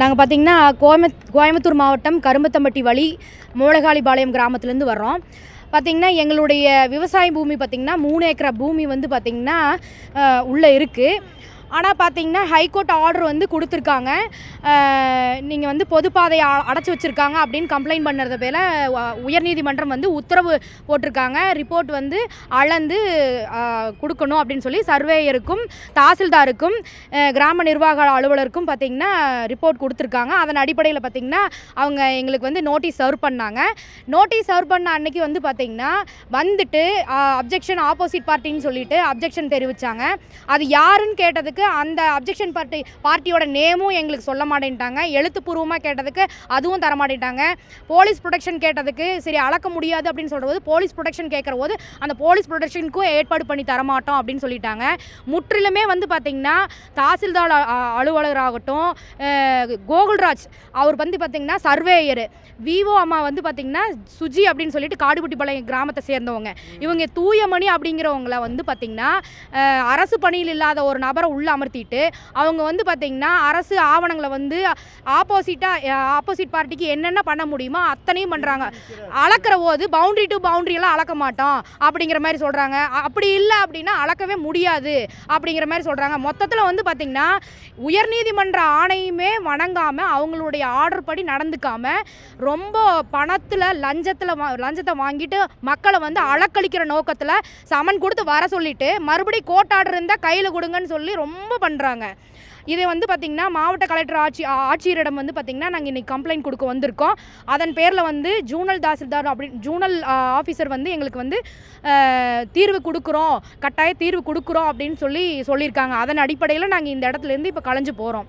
நாங்கள் பார்த்தீங்கன்னா கோயம்புத் கோயம்புத்தூர் மாவட்டம் கரும்பத்தம்பட்டி வழி மூலகாளிபாளையம் கிராமத்துலேருந்து வர்றோம். பார்த்திங்கன்னா எங்களுடைய விவசாய பூமி பார்த்திங்கன்னா மூணு ஏக்கரா பூமி வந்து பார்த்திங்கன்னா உள்ளே இருக்குது ஆனால் பார்த்தீங்கன்னா ஹைகோர்ட் ஆர்டர் வந்து கொடுத்துருக்காங்க. நீங்கள் வந்து பொதுப்பாதையை அடைச்சி வச்சுருக்காங்க அப்படின்னு கம்ப்ளைண்ட் பண்ணுறத பேர உயர்நீதிமன்றம் வந்து உத்தரவு போட்டிருக்காங்க. ரிப்போர்ட் வந்து அளந்து கொடுக்கணும் அப்படின்னு சொல்லி சர்வேயருக்கும் தாசில்தாருக்கும் கிராம நிர்வாக அலுவலருக்கும் பார்த்திங்கன்னா ரிப்போர்ட் கொடுத்துருக்காங்க. அதன் அடிப்படையில் பார்த்திங்கன்னா அவங்க எங்களுக்கு வந்து நோட்டீஸ் சர்வ் பண்ணாங்க. நோட்டீஸ் சர்வ் பண்ண அன்னைக்கு வந்து பார்த்திங்கன்னா வந்துட்டு அப்ஜெக்ஷன் ஆப்போசிட் பார்ட்டின்னு சொல்லிட்டு அப்ஜெக்ஷன் தெரிவித்தாங்க அது யாருன்னு கேட்டதுக்கு அந்த அப்ஜெக்ஷன் பார்ட்டி பார்ட்டியோட நேமும் எங்களுக்கு சொல்ல மாட்டேன்ட்டாங்க. எழுத்துப்பூர்வமாக கேட்டதுக்கு அதுவும் தர மாட்டேன்ட்டாங்க. போலீஸ் ப்ரொடெக்ஷன் கேட்டதுக்கு சரி அளக்க முடியாது அப்படின்னு சொல்கிறது போலீஸ் ப்ரொடெக்ஷன் கேட்குற போது அந்த போலீஸ் ப்ரொடெக்ஷனுக்கும் ஏற்பாடு பண்ணி தரமாட்டோம் அப்படின்னு சொல்லிட்டாங்க. முற்றிலுமே வந்து பார்த்திங்கன்னா தாசில்தார் அலுவலராகட்டும் கோகுல்ராஜ் அவர் வந்து பார்த்திங்கன்னா சர்வேயர். விவோ அம்மா வந்து பார்த்திங்கன்னா சுஜி அப்படின்னு சொல்லிட்டு காடுபட்டிப்பாளையம் கிராமத்தை சேர்ந்தவங்க. இவங்க தூயமணி அப்படிங்கிறவங்கள வந்து பார்த்திங்கன்னா அரசு பணியில் இல்லாத ஒரு நபரை உள்ளே அமர்த்திட்டு அவங்க வந்து பார்த்திங்கன்னா அரசு ஆவணங்களை வந்து ஆப்போசிட்டாக ஆப்போசிட் பார்ட்டிக்கு என்னென்ன பண்ண முடியுமோ அத்தனையும் பண்ணுறாங்க அளக்கிற போது பவுண்ட்ரி டு பவுண்ட்ரியெல்லாம் அளக்க மாட்டோம் அப்படிங்கிற மாதிரி சொல்கிறாங்க அப்படி இல்லை அப்படின்னா அளக்கவே முடியாது அப்படிங்கிற மாதிரி சொல்கிறாங்க மொத்தத்தில் வந்து பார்த்திங்கன்னா உயர்நீதிமன்ற ஆணையுமே வணங்காமல் அவங்களுடைய ஆர்டர் படி நடந்துக்காமல் ரொம்ப பணத்தில் லஞ்சத்தில் லஞ்சத்தை வாங்கிட்டு மக்களை வந்து அளக்களிக்கிற நோக்கத்தில் சமன் கொடுத்து வர சொல்லிட்டு மறுபடியும் கோர்ட் ஆர்டர் இருந்தால் கையில் கொடுங்கன்னு சொல்லி ரொம்ப ரொம்ப பண்ணுறாங்க இதை வந்து பார்த்திங்கன்னா மாவட்ட கலெக்டர் ஆட்சி ஆட்சியரிடம் வந்து பார்த்திங்கன்னா நாங்கள் இன்றைக்கி கம்ப்ளைண்ட் கொடுக்க வந்திருக்கோம். அதன் பேரில் வந்து ஜூனல் தாசில்தார் அப்படி ஜூனல் ஆஃபீஸர் வந்து எங்களுக்கு வந்து தீர்வு கொடுக்குறோம். கட்டாய தீர்வு கொடுக்குறோம் அப்படின்னு சொல்லி சொல்லியிருக்காங்க. அதன் அடிப்படையில் நாங்கள் இந்த இடத்துலேருந்து இப்போ கலைஞ்சு போகிறோம்